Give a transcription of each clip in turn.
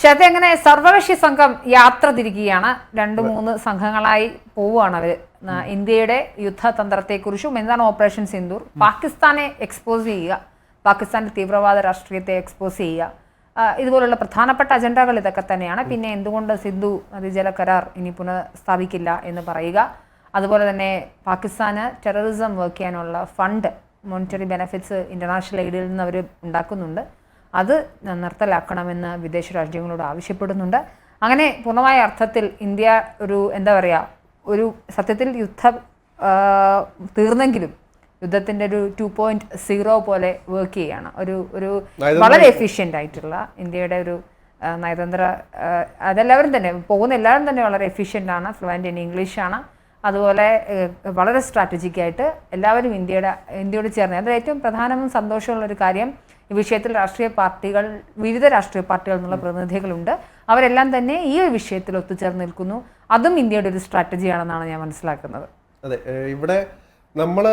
ശരത്തെ അങ്ങനെ സർവകക്ഷി സംഘം യാത്ര തിരിക്കുകയാണ്. രണ്ട് മൂന്ന് സംഘങ്ങളായി പോവുകയാണ് അവർ. ഇന്ത്യയുടെ യുദ്ധതന്ത്രത്തെക്കുറിച്ചും എന്താണ് ഓപ്പറേഷൻ സിന്ദൂർ? പാകിസ്ഥാനെ എക്സ്പോസ് ചെയ്യുക. പാകിസ്ഥാന്റെ തീവ്രവാദ രാഷ്ട്രീയത്തെ എക്സ്പോസ് ചെയ്യുക. ഇതുപോലുള്ള പ്രധാനപ്പെട്ട അജണ്ടകൾ ഇതൊക്കെ തന്നെയാണ്. പിന്നെ എന്തുകൊണ്ട് സിന്ധു നദീജല കരാർ ഇനി പുനഃസ്ഥാപിക്കില്ല എന്ന് പറയുക. അതുപോലെ തന്നെ പാകിസ്ഥാന് ടെററിസം വർക്ക് ചെയ്യാനുള്ള ഫണ്ട് മോണിറ്ററി ബെനഫിറ്റ്സ് ഇന്റർനാഷണൽ എയ്ഡിൽ നിന്ന് അവർ ഉണ്ടാക്കുന്നുണ്ട്. അത് നിർത്തലാക്കണമെന്ന് വിദേശ രാജ്യങ്ങളോട് ആവശ്യപ്പെടുന്നുണ്ട്. അങ്ങനെ പൂർണമായ അർത്ഥത്തിൽ ഇന്ത്യ ഒരു എന്താ പറയുക ഒരു സത്യത്തിൽ യുദ്ധം തീർന്നെങ്കിലും യുദ്ധത്തിന്റെ ഒരു ടു പോയിന്റ് സീറോ പോലെ വർക്ക് ചെയ്യുകയാണ് ഒരു ഒരു വളരെ എഫിഷ്യന്റ് ആയിട്ടുള്ള ഇന്ത്യയുടെ ഒരു നയതന്ത്ര അതെല്ലാവരും തന്നെ പോകുന്ന എല്ലാവരും തന്നെ വളരെ എഫിഷ്യന്റ് ആണ് ഫ്ലുവന്റ് ഇൻ ഇംഗ്ലീഷ് ആണ്. അതുപോലെ വളരെ സ്ട്രാറ്റജിക്കായിട്ട് എല്ലാവരും ഇന്ത്യയുടെ ഇന്ത്യയോട് ചേർന്ന്. അത് ഏറ്റവും പ്രധാനവും സന്തോഷമുള്ള ഒരു കാര്യം വിഷയത്തിൽ രാഷ്ട്രീയ പാർട്ടികൾ വിവിധ രാഷ്ട്രീയ പാർട്ടികൾ എന്നുള്ള പ്രതിനിധികളുണ്ട്. അവരെല്ലാം തന്നെ ഈ ഒരു വിഷയത്തിൽ ഒത്തുചേർന്ന് നിൽക്കുന്നു. അതും ഇന്ത്യയുടെ ഒരു സ്ട്രാറ്റജിയാണെന്നാണ് ഞാൻ മനസ്സിലാക്കുന്നത്. അതെ ഇവിടെ നമ്മൾ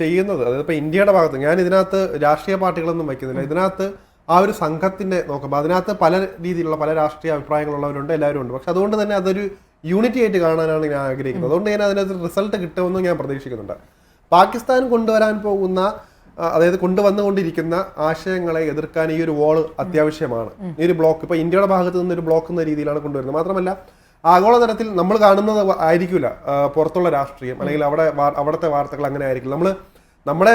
ചെയ്യുന്നത് അതായത് ഇപ്പോൾ ഇന്ത്യയുടെ ഭാഗത്ത് ഞാൻ ഇതിനകത്ത് രാഷ്ട്രീയ പാർട്ടികളൊന്നും വയ്ക്കുന്നില്ല. ഇതിനകത്ത് ആ ഒരു സംഘത്തിന്റെ നോക്കുമ്പോൾ അതിനകത്ത് പല രീതിയിലുള്ള പല രാഷ്ട്രീയ അഭിപ്രായങ്ങളുള്ളവരുണ്ട് എല്ലാവരും ഉണ്ട് പക്ഷെ അതുകൊണ്ട് തന്നെ അതൊരു യൂണിറ്റി ആയിട്ട് കാണാനാണ് ഞാൻ ആഗ്രഹിക്കുന്നത്. അതുകൊണ്ട് ഞാൻ അതിനകത്ത് റിസൾട്ട് കിട്ടുമെന്ന് ഞാൻ പ്രതീക്ഷിക്കുന്നുണ്ട്. പാകിസ്ഥാൻ കൊണ്ടുവരാൻ പോകുന്ന അതായത് കൊണ്ടുവന്നുകൊണ്ടിരിക്കുന്ന ആശയങ്ങളെ എതിർക്കാൻ ഈ ഒരു വാൾ അത്യാവശ്യമാണ്. ഈ ഒരു ബ്ലോക്ക് ഇപ്പൊ ഇന്ത്യയുടെ ഭാഗത്ത് നിന്ന് ഒരു ബ്ലോക്ക് എന്ന രീതിയിലാണ് കൊണ്ടുവരുന്നത്. മാത്രമല്ല ആഗോളതലത്തിൽ നമ്മൾ കാണുന്നത് ആയിരിക്കില്ല പുറത്തുള്ള രാഷ്ട്രീയം അല്ലെങ്കിൽ അവിടെ അവിടുത്തെ വാർത്തകൾ അങ്ങനെ ആയിരിക്കില്ല. നമ്മൾ നമ്മുടെ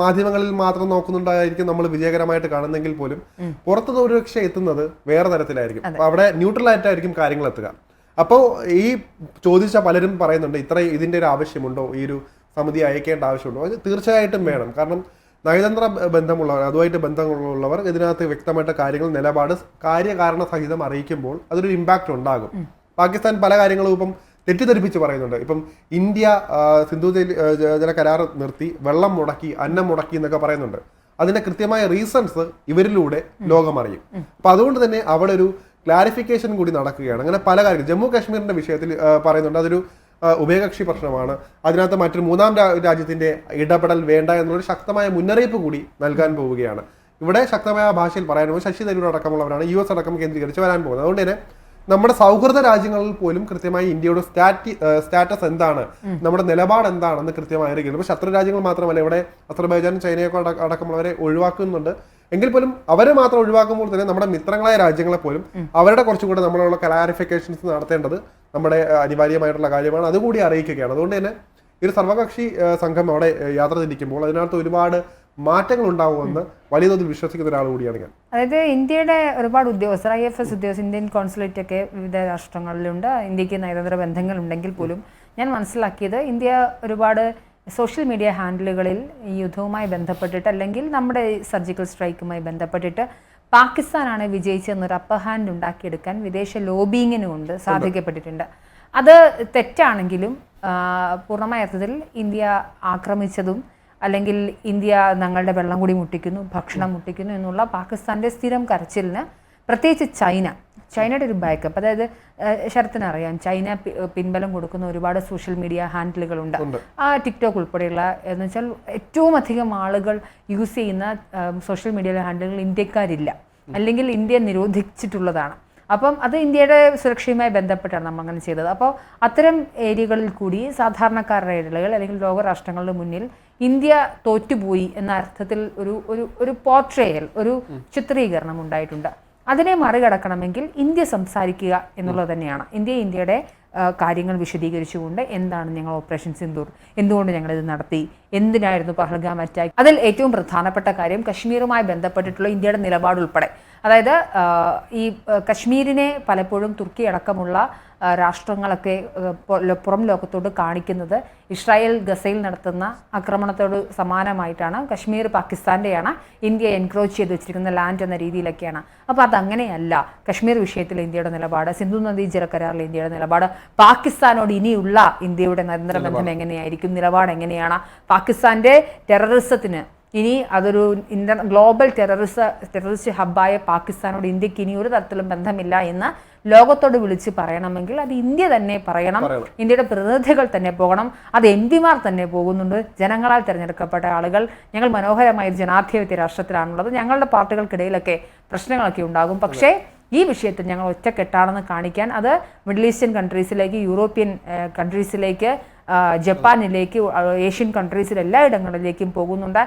മാധ്യമങ്ങളിൽ മാത്രം നോക്കുന്നുണ്ടായിരിക്കും നമ്മൾ വിജയകരമായിട്ട് കാണുന്നെങ്കിൽ പോലും പുറത്ത് ഒരുപക്ഷെ എത്തുന്നത് വേറെ തരത്തിലായിരിക്കും. അപ്പൊ അവിടെ ന്യൂട്രൽ ആയിട്ടായിരിക്കും കാര്യങ്ങൾ എത്തുക. അപ്പോൾ ഈ ചോദിച്ച പലരും പറയുന്നുണ്ട് ഇത്ര ഇതിന്റെ ഒരു ആവശ്യമുണ്ടോ? ഈ ഒരു സമിതി അയക്കേണ്ട ആവശ്യമുണ്ടോ അത് തീർച്ചയായിട്ടും വേണം. കാരണം നയതന്ത്ര ബന്ധമുള്ളവർ അതുമായിട്ട് ബന്ധമുള്ളവർ ഇതിനകത്ത് വ്യക്തമായിട്ട് കാര്യങ്ങൾ നിലപാട് കാര്യകാരണ സഹിതം അറിയിക്കുമ്പോൾ അതൊരു ഇമ്പാക്റ്റ് ഉണ്ടാകും. പാകിസ്ഥാൻ പല കാര്യങ്ങളും ഇപ്പം തെറ്റിദ്ധരിപ്പിച്ച് പറയുന്നുണ്ട്. ഇപ്പം ഇന്ത്യ സിന്ധു ജല- കരാർ നിർത്തി വെള്ളം മുടക്കി അന്നം മുടക്കി എന്നൊക്കെ പറയുന്നുണ്ട്. അതിന്റെ കൃത്യമായ റീസൺസ് ഇവരിലൂടെ ലോകം അറിയും അപ്പൊ അതുകൊണ്ട് തന്നെ അവിടെ ഒരു ക്ലാരിഫിക്കേഷൻ കൂടി നടക്കുകയാണ്. അങ്ങനെ പല കാര്യങ്ങൾ ജമ്മു കാശ്മീരിന്റെ വിഷയത്തിൽ പറയുന്നുണ്ട്. അതൊരു ഉഭയകക്ഷി പ്രശ്നമാണ് അതിനകത്ത് മറ്റൊരു മൂന്നാം രാജ്യത്തിന്റെ ഇടപെടൽ വേണ്ട എന്നുള്ളൊരു ശക്തമായ മുന്നറിയിപ്പ് കൂടി നൽകാൻ പോവുകയാണ്. ഇവിടെ ശക്തമായ ഭാഷയിൽ പറയാൻ പോകും ശശി തരൂർ അടക്കമുള്ളവരാണ് യു എസ് അടക്കം കേന്ദ്രീകരിച്ച് വരാൻ പോകുന്നത്. അതുകൊണ്ട് തന്നെ നമ്മുടെ സൗഹൃദ രാജ്യങ്ങളിൽ പോലും കൃത്യമായി ഇന്ത്യയുടെ സ്റ്റാറ്റി സ്റ്റാറ്റസ് എന്താണ്? നമ്മുടെ നിലപാട് എന്താണെന്ന് കൃത്യമായി അറിയിക്കുന്നു ഇപ്പോൾ ശത്രു രാജ്യങ്ങൾ മാത്രമല്ല ഇവിടെ അസർബൈജാൻ ചൈനയൊക്കെ അട- അടക്കമുള്ളവരെ ഒഴിവാക്കുന്നുണ്ട്. എങ്കിൽ പോലും അവരെ മാത്രം ഒഴിവാക്കുമ്പോൾ തന്നെ നമ്മുടെ മിത്രങ്ങളായ രാജ്യങ്ങളെ പോലും അവരുടെ കുറച്ചുകൂടെ നമ്മളുള്ള ക്ലാരിഫിക്കേഷൻസ് നടത്തേണ്ടത് നമ്മുടെ അനിവാര്യമായിട്ടുള്ള കാര്യമാണ്. അതുകൂടി അറിയിക്കുകയാണ്. അതുകൊണ്ട് തന്നെ ഒരു സർവകക്ഷി സംഘം അവിടെ യാത്ര തിരിക്കുമ്പോൾ അതിനകത്ത് ഒരുപാട് മാറ്റങ്ങൾ ഉണ്ടാവുമെന്ന് വലിയ തോതിൽ വിശ്വസിക്കുന്ന ഒരാൾ കൂടിയാണ് ഞാൻ. അതായത് ഇന്ത്യയുടെ ഒരുപാട് ഉദ്യോഗസ്ഥർ ഐ എഫ് എസ് ഉദ്യോഗസ്ഥർ ഇന്ത്യൻ കോൺസുലേറ്റ് ഒക്കെ വിവിധ രാഷ്ട്രങ്ങളിലുണ്ട്. ഇന്ത്യയ്ക്ക് നയതന്ത്ര ബന്ധങ്ങൾ ഉണ്ടെങ്കിൽ പോലും ഞാൻ മനസ്സിലാക്കിയത് ഇന്ത്യ ഒരുപാട് സോഷ്യൽ മീഡിയ ഹാൻഡിലുകളിൽ ഈ യുദ്ധവുമായി ബന്ധപ്പെട്ടിട്ട് അല്ലെങ്കിൽ നമ്മുടെ സർജിക്കൽ സ്ട്രൈക്കുമായി ബന്ധപ്പെട്ടിട്ട് പാകിസ്ഥാനാണ് വിജയിച്ചതെന്നൊരു അപ്പർ ഹാൻഡ് ഉണ്ടാക്കിയെടുക്കാൻ വിദേശ ലോബിങ്ങിന് കൊണ്ട് സാധിക്കപ്പെട്ടിട്ടുണ്ട്. അത് തെറ്റാണെങ്കിലും പൂർണമായ അർത്ഥത്തിൽ ഇന്ത്യ ആക്രമിച്ചതും അല്ലെങ്കിൽ ഇന്ത്യ ഞങ്ങളുടെ വെള്ളം കൂടി മുട്ടിക്കുന്നു ഭക്ഷണം മുട്ടിക്കുന്നു എന്നുള്ള പാകിസ്ഥാന്റെ സ്ഥിരം കരച്ചിലിന് പ്രത്യേകിച്ച് ചൈന. ചൈനയുടെ ഒരു ബാക്കപ്പ് അതായത് ശരത്തിന് അറിയാം ചൈന പിൻബലം കൊടുക്കുന്ന ഒരുപാട് സോഷ്യൽ മീഡിയ ഹാൻഡിലുകളുണ്ട് ആ ടിക്ടോക്ക് ഉൾപ്പെടെയുള്ള എന്ന് വെച്ചാൽ ഏറ്റവും അധികം ആളുകൾ യൂസ് ചെയ്യുന്ന സോഷ്യൽ മീഡിയ ഹാൻഡിലുകൾ ഇന്ത്യക്കാരില്ല. അല്ലെങ്കിൽ ഇന്ത്യ നിരോധിച്ചിട്ടുള്ളതാണ്. അപ്പം അത് ഇന്ത്യയുടെ സുരക്ഷയുമായി ബന്ധപ്പെട്ടാണ് നമ്മൾ അങ്ങനെ ചെയ്തത്. അപ്പോൾ അത്തരം ഏരിയകളിൽ കൂടി സാധാരണക്കാരുടെ ഇടലുകൾ അല്ലെങ്കിൽ ലോകരാഷ്ട്രങ്ങളുടെ മുന്നിൽ ഇന്ത്യ തോറ്റുപോയി എന്ന അർത്ഥത്തിൽ ഒരു ഒരു ഒരു പോർട്രേയൽ ഒരു ചിത്രീകരണം ഉണ്ടായിട്ടുണ്ട്. അതിനെ മറികടക്കണമെങ്കിൽ ഇന്ത്യ സംസാരിക്കുക എന്നുള്ളത് തന്നെയാണ്. ഇന്ത്യ ഇന്ത്യയുടെ കാര്യങ്ങൾ വിശദീകരിച്ചുകൊണ്ട് എന്താണ് ഞങ്ങൾ ഓപ്പറേഷൻ സിന്ദൂർ എന്തുകൊണ്ട് ഞങ്ങൾ ഇത് നടത്തി എന്തിനായിരുന്നു പഹൽഗാം അറ്റാക്ക് അതിൽ ഏറ്റവും പ്രധാനപ്പെട്ട കാര്യം കശ്മീരുമായി ബന്ധപ്പെട്ടിട്ടുള്ള ഇന്ത്യയുടെ നിലപാട് ഉൾപ്പെടെ അതായത് ഈ കശ്മീരിനെ പലപ്പോഴും തുർക്കി അടക്കമുള്ള രാഷ്ട്രങ്ങളൊക്കെ പുറം ലോകത്തോട് കാണിക്കുന്നത് ഇസ്രായേൽ ഗസയിൽ നടത്തുന്ന ആക്രമണത്തോട് സമാനമായിട്ടാണ്. കശ്മീർ പാകിസ്ഥാന്റെയാണ് ഇന്ത്യ എൻക്രോച്ച് ചെയ്ത് വെച്ചിരിക്കുന്ന ലാൻഡ് എന്ന രീതിയിലൊക്കെയാണ്. അപ്പോൾ അതങ്ങനെയല്ല. കശ്മീർ വിഷയത്തിൽ ഇന്ത്യയുടെ നിലപാട് സിന്ധു നദീ ജലക്കരാറിൽ ഇന്ത്യയുടെ നിലപാട് പാകിസ്ഥാനോട് ഇനിയുള്ള ഇന്ത്യയുടെ നയതന്ത്ര ബന്ധം എങ്ങനെയായിരിക്കും? നിലപാട് എങ്ങനെയാണ് പാകിസ്ഥാന്റെ ടെററിസത്തിന് ഇനി അതൊരു ഇന്റർ ഗ്ലോബൽ ടെററിസ ടെററിസ്റ്റ് ഹബ്ബായ പാകിസ്ഥാനോട് ഇന്ത്യയ്ക്ക് ഇനി ഒരു തരത്തിലും ബന്ധമില്ല എന്ന് ലോകത്തോട് വിളിച്ച് പറയണമെങ്കിൽ അത് ഇന്ത്യ തന്നെ പറയണം. ഇന്ത്യയുടെ പ്രതിനിധികൾ തന്നെ പോകണം. അത് എം പിമാർ തന്നെ പോകുന്നുണ്ട്. ജനങ്ങളാൽ തിരഞ്ഞെടുക്കപ്പെട്ട ആളുകൾ ഞങ്ങൾ മനോഹരമായ ഒരു ജനാധിപത്യ രാഷ്ട്രത്തിലാണുള്ളത്. ഞങ്ങളുടെ പാർട്ടികൾക്കിടയിലൊക്കെ പ്രശ്നങ്ങളൊക്കെ ഉണ്ടാകും. പക്ഷേ ഈ വിഷയത്തിൽ ഞങ്ങൾ ഒറ്റക്കെട്ടാണെന്ന് കാണിക്കാൻ അത് മിഡിൽ ഈസ്റ്റേൺ കൺട്രീസിലേക്ക് യൂറോപ്യൻ കൺട്രീസിലേക്ക് ജപ്പാനിലേക്ക് ഏഷ്യൻ കൺട്രീസിൽ എല്ലായിടങ്ങളിലേക്കും പോകുന്നുണ്ട്.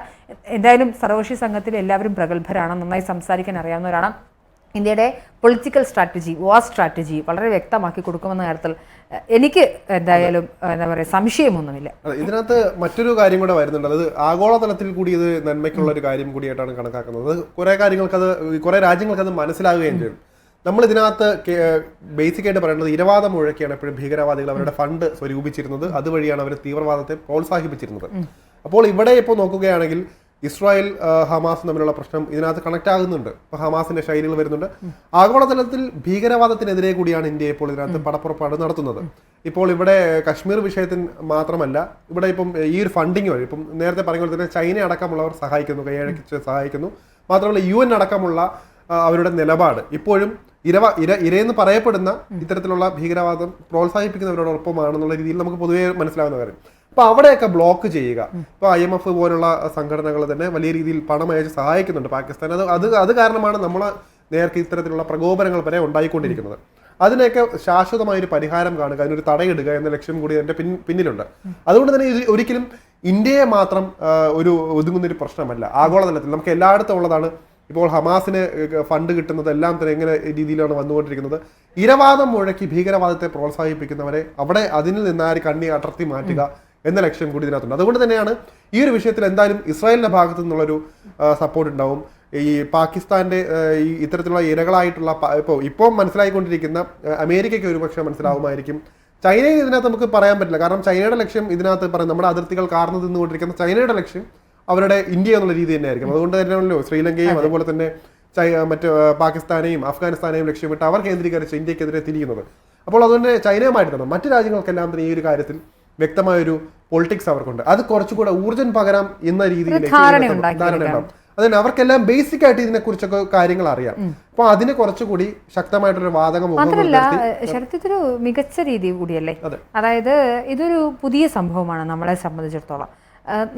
എന്തായാലും സർവകക്ഷി സംഘത്തിൽ എല്ലാവരും പ്രഗത്ഭരാണ്. നന്നായി സംസാരിക്കാൻ അറിയാവുന്നവരാണ്. ഇന്ത്യയുടെ പൊളിറ്റിക്കൽ സ്ട്രാറ്റജി വാർ സ്ട്രാറ്റജി വളരെ വ്യക്തമാക്കി കൊടുക്കുമെന്ന കാര്യത്തിൽ എനിക്ക് എന്തായാലും എന്താ പറയുക സംശയമൊന്നുമില്ല. ഇതിനകത്ത് മറ്റൊരു കാര്യം കൂടെ വരുന്നുണ്ട്. അത് ആഗോളതലത്തിൽ കൂടി ഇത് നന്മയ്ക്കുള്ള ഒരു കാര്യം കൂടിയായിട്ടാണ് കണക്കാക്കുന്നത്. കുറെ കാര്യങ്ങൾക്ക് അത് കുറെ രാജ്യങ്ങൾക്ക് അത് മനസ്സിലാകുകയും ചെയ്യും. നമ്മൾ ഇതിനകത്ത് ബേസിക് ആയിട്ട് പറയുന്നത് ഇരവാദം മുഴക്കിയാണ് എപ്പോഴും ഭീകരവാദികൾ അവരുടെ ഫണ്ട് സ്വരൂപിച്ചിരുന്നത്. അതുവഴിയാണ് അവർ തീവ്രവാദത്തെ പ്രോത്സാഹിപ്പിച്ചിരുന്നത്. അപ്പോൾ ഇവിടെ ഇപ്പോൾ നോക്കുകയാണെങ്കിൽ ഇസ്രായേൽ ഹമാസ് തമ്മിലുള്ള പ്രശ്നം ഇതിനകത്ത് കണക്ട് ആകുന്നുണ്ട്. ഇപ്പൊ ഹമാസിന്റെ ശൈലികൾ വരുന്നുണ്ട്. ആഗോളതലത്തിൽ ഭീകരവാദത്തിനെതിരെ കൂടിയാണ് ഇന്ത്യ ഇപ്പോൾ ഇതിനകത്ത് പടപ്പുറപ്പാട് നടത്തുന്നത്. ഇപ്പോൾ ഇവിടെ കശ്മീർ വിഷയത്തിന് മാത്രമല്ല ഇവിടെ ഇപ്പം ഈ ഒരു ഫണ്ടിങ് വഴി ഇപ്പം നേരത്തെ പറഞ്ഞ പോലെ തന്നെ ചൈന അടക്കമുള്ളവർ സഹായിക്കുന്നു കൈയഴക്കിച്ച് സഹായിക്കുന്നു. മാത്രമല്ല യു എൻ അടക്കമുള്ള അവരുടെ നിലപാട്. ഇപ്പോഴും ഇരവ ഇര ഇരയെന്ന് പറയപ്പെടുന്ന ഇത്തരത്തിലുള്ള ഭീകരവാദം പ്രോത്സാഹിപ്പിക്കുന്നവരോടൊപ്പമാണെന്നുള്ള രീതിയിൽ നമുക്ക് പൊതുവേ മനസ്സിലാവുന്ന കാര്യം. അപ്പൊ അവിടെയൊക്കെ ബ്ലോക്ക് ചെയ്യുക. ഇപ്പൊ ഐ എം എഫ് പോലുള്ള സംഘടനകൾ തന്നെ വലിയ രീതിയിൽ പണം അയച്ച് സഹായിക്കുന്നുണ്ട് പാകിസ്ഥാൻ. അത് അത് അത് കാരണമാണ് നമ്മൾ നേർക്ക് ഇത്തരത്തിലുള്ള പ്രകോപനങ്ങൾ വരെ ഉണ്ടായിക്കൊണ്ടിരിക്കുന്നത്. അതിനൊക്കെ ശാശ്വതമായ ഒരു പരിഹാരം കാണുക അതിനൊരു തടയിടുക എന്ന ലക്ഷ്യം കൂടി അതിന്റെ പിന്നിലുണ്ട്. അതുകൊണ്ട് തന്നെ ഇത് ഒരിക്കലും ഇന്ത്യയെ മാത്രം ഒരു ഒതുങ്ങുന്ന ഒരു പ്രശ്നമല്ല. ആഗോളതലത്തിൽ നമുക്ക് എല്ലായിടത്തും ഉള്ളതാണ് ഇപ്പോൾ ഹമാസിന് ഫണ്ട് കിട്ടുന്നത് എല്ലാം തന്നെ എങ്ങനെ രീതിയിലാണ് വന്നുകൊണ്ടിരിക്കുന്നത്. ഇരവാദം മുഴക്കി ഭീകരവാദത്തെ പ്രോത്സാഹിപ്പിക്കുന്നവരെ അവിടെ അതിൽ നിന്നാരി കണ്ണി അടർത്തി മാറ്റുക എന്ന ലക്ഷ്യം കൂടി ഇതിനകത്തുണ്ട്. അതുകൊണ്ട് തന്നെയാണ് ഈ ഒരു വിഷയത്തിൽ എന്തായാലും ഇസ്രായേലിന്റെ ഭാഗത്തു നിന്നുള്ളൊരു സപ്പോർട്ട് ഉണ്ടാവും. ഈ പാകിസ്ഥാന്റെ ഈ ഇത്തരത്തിലുള്ള ഇരകളായിട്ടുള്ള ഇപ്പോൾ ഇപ്പോൾ മനസ്സിലായിക്കൊണ്ടിരിക്കുന്ന അമേരിക്കയ്ക്ക് ഒരുപക്ഷെ മനസ്സിലാവുമായിരിക്കും. ചൈനയെ ഇതിനകത്ത് നമുക്ക് പറയാൻ പറ്റില്ല. കാരണം ചൈനയുടെ ലക്ഷ്യം ഇതിനകത്ത് പറയും നമ്മുടെ അതിർത്തികൾ കാർന്നു തിന്നുകൊണ്ടിരിക്കുന്ന ചൈനയുടെ ലക്ഷ്യം അവരുടെ ഇന്ത്യ എന്നുള്ള രീതി തന്നെയായിരിക്കും. അതുകൊണ്ട് തന്നെയാണല്ലോ ശ്രീലങ്കയും അതുപോലെ തന്നെ മറ്റ് പാകിസ്ഥാനെയും അഫ്ഗാനിസ്ഥാനെയും ലക്ഷ്യമിട്ട് അവർ കേന്ദ്രീകരിച്ച് ഇന്ത്യക്കെതിരെ തിരിയുന്നത്. അപ്പോൾ അതുകൊണ്ട് ചൈനയുമായിട്ട് തന്നെ മറ്റു രാജ്യങ്ങൾക്കെല്ലാം തന്നെ ഈ ഒരു കാര്യത്തിൽ വ്യക്തമായൊരു പൊളിറ്റിക്സ് അവർക്കുണ്ട്. അത് കുറച്ചുകൂടെ ഊർജം പകരാം എന്ന രീതിയിൽ ധാരണ ഇതിനകത്ത് ഉണ്ടാക്കിയെടുക്കാം. അതിന് അവർക്കെല്ലാം ബേസിക് ആയിട്ട് ഇതിനെ കുറിച്ചൊക്കെ കാര്യങ്ങൾ അറിയാം. അപ്പൊ അതിന് കുറച്ചുകൂടി ശക്തമായിട്ടൊരു വാദകം മാത്രമല്ല മികച്ച രീതി കൂടിയല്ലേ? അതായത് ഇതൊരു പുതിയ സംഭവമാണ് നമ്മളെ സംബന്ധിച്ചിടത്തോളം.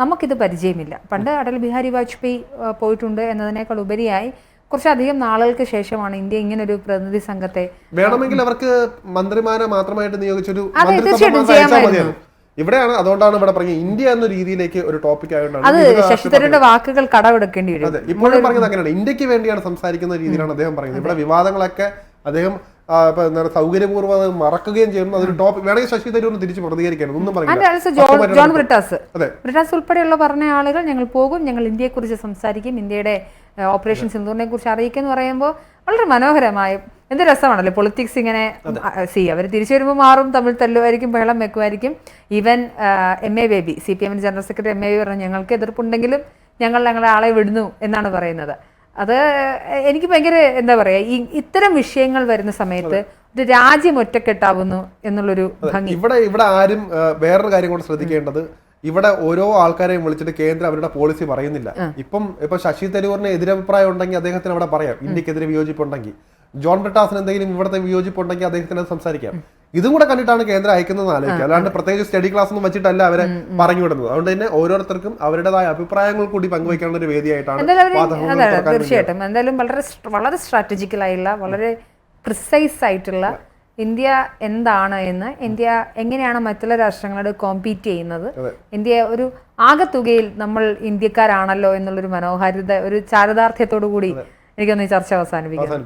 നമുക്കിത് പരിചയമില്ല. പണ്ട് അടൽ ബിഹാരി വാജ്പേയി പോയിട്ടുണ്ട് എന്നതിനേക്കാൾ ഉപരിയായി കുറച്ചധികം നാളുകൾക്ക് ശേഷമാണ് ഇന്ത്യ ഇങ്ങനൊരു പ്രതിനിധി സംഘത്തെ വേണമെങ്കിൽ അവർക്ക് മന്ത്രിമാരെ മാത്രമായിട്ട് നിയോഗിച്ചൊരു അതെ, മന്ത്രിസഭ തീർച്ചയായിട്ടും ചെയ്യാമായിരുന്നു. ഇവിടെയാണ് അതുകൊണ്ടാണ് ഇവിടെ പറഞ്ഞത് ഇന്ത്യ എന്ന രീതിയിലേക്ക് ഒരു ടോപ്പിക് ആയതുകൊണ്ടാണ്. അത് ശശിധരന്റെ വാക്കുകൾ കടമെടുക്കേണ്ടി വരും. ഇപ്പോഴും പറഞ്ഞത് അങ്ങനെയാണ്. ഇന്ത്യയ്ക്ക് വേണ്ടിയാണ് സംസാരിക്കുന്ന രീതിയിലാണ് അദ്ദേഹം പറയുന്നത് ഇവിടെ വിവാദങ്ങളൊക്കെ അദ്ദേഹം ഇപ്പൊ എന്താണ് സൗകര്യപൂർവം അത് മറക്കുകയും ചെയ്യുന്നു. അതൊരു ടോപ്പിക് വേണമെങ്കിൽ ശശി തരൂരിന് തിരിച്ച് പ്രതികരിക്കണം ഒന്നും ബ്രിട്ടാസ്. ഉൾപ്പെടെയുള്ള പറഞ്ഞ ആളുകൾ ഞങ്ങൾ പോകും. ഞങ്ങൾ ഇന്ത്യയെ കുറിച്ച് സംസാരിക്കും. ഇന്ത്യയുടെ ഓപ്പറേഷൻ സിന്ധൂറിനെ കുറിച്ച് അറിയിക്കും എന്ന് പറയുമ്പോൾ വളരെ മനോഹരമായ എന്ത് രസമാണല്ലോ പൊളിറ്റിക്സ് ഇങ്ങനെ സി അവർ തിരിച്ചു വരുമ്പോൾ മാറും. തമ്മിൽ തല്ലുമായിരിക്കും ബഹളം വെക്കുമായിരിക്കും. Even M A Baby C P എമ്മിന് general secretary M A B പറഞ്ഞു ഞങ്ങൾക്ക് എതിർപ്പുണ്ടെങ്കിലും ഞങ്ങൾ ഞങ്ങളെ ആളെ വിടുന്നു എന്നാണ് പറയുന്നത്. അത് എനിക്ക് ഭയങ്കര എന്താ പറയാ ഈ ഇത്തരം വിഷയങ്ങൾ വരുന്ന സമയത്ത് ഒരു രാജ്യം ഒറ്റക്കെട്ടാവുന്നു എന്നുള്ളൊരു ഭംഗി. ഇവിടെ ഇവിടെ ആരും വേറൊരു കാര്യം കൂടെ ശ്രദ്ധിക്കേണ്ടത് ഇവിടെ ഓരോ ആൾക്കാരെയും വിളിച്ചിട്ട് കേന്ദ്രം അവരുടെ പോളിസി പറയുന്നില്ല. ഇപ്പം ഇപ്പൊ ശശി തരൂറിന് എതിരഭിപ്രായം ഉണ്ടെങ്കിൽ അദ്ദേഹത്തിന് അവിടെ പറയാം ഇന്ത്യക്കെതിരെ വിയോജിപ്പുണ്ടെങ്കിൽ. ജോൺ ബ്രിട്ടാസിന് എന്തെങ്കിലും ഇവിടുത്തെ വിയോജിപ്പുണ്ടെങ്കിൽ അദ്ദേഹത്തിന് അത് സംസാരിക്കാം. ഇതും കൂടെ കണ്ടിട്ടാണ് കേന്ദ്രം അയക്കുന്നത് ആലോചിക്കുക. അല്ലാണ്ട് പ്രത്യേകിച്ച് സ്റ്റഡി ക്ലാസ് ഒന്നും വെച്ചിട്ടല്ല അവരെ പറഞ്ഞു വിടുന്നത്. അതുകൊണ്ട് തന്നെ ഓരോരുത്തർക്കും അവരുടേതായ അഭിപ്രായങ്ങൾ കൂടി പങ്കുവയ്ക്കാനുള്ള ഒരു വേദിയായിട്ടാണ് തീർച്ചയായിട്ടും. എന്തായാലും വളരെ വളരെ സ്ട്രാറ്റജിക്കലായുള്ള വളരെ പ്രിസൈസ് ആയിട്ടുള്ള ഇന്ത്യ എന്താണ് എന്ന് ഇന്ത്യ എങ്ങനെയാണ് മറ്റുള്ള രാഷ്ട്രങ്ങളോട് കോമ്പീറ്റ് ചെയ്യുന്നത് ഇന്ത്യ ഒരു ആകത്തുകയിൽ നമ്മൾ ഇന്ത്യക്കാരാണല്ലോ എന്നുള്ളൊരു മനോഹാരിത ഒരു ചാരിതാർത്ഥ്യത്തോടു കൂടി എനിക്കൊന്ന് ഈ ചർച്ച അവസാനിപ്പിക്കാം.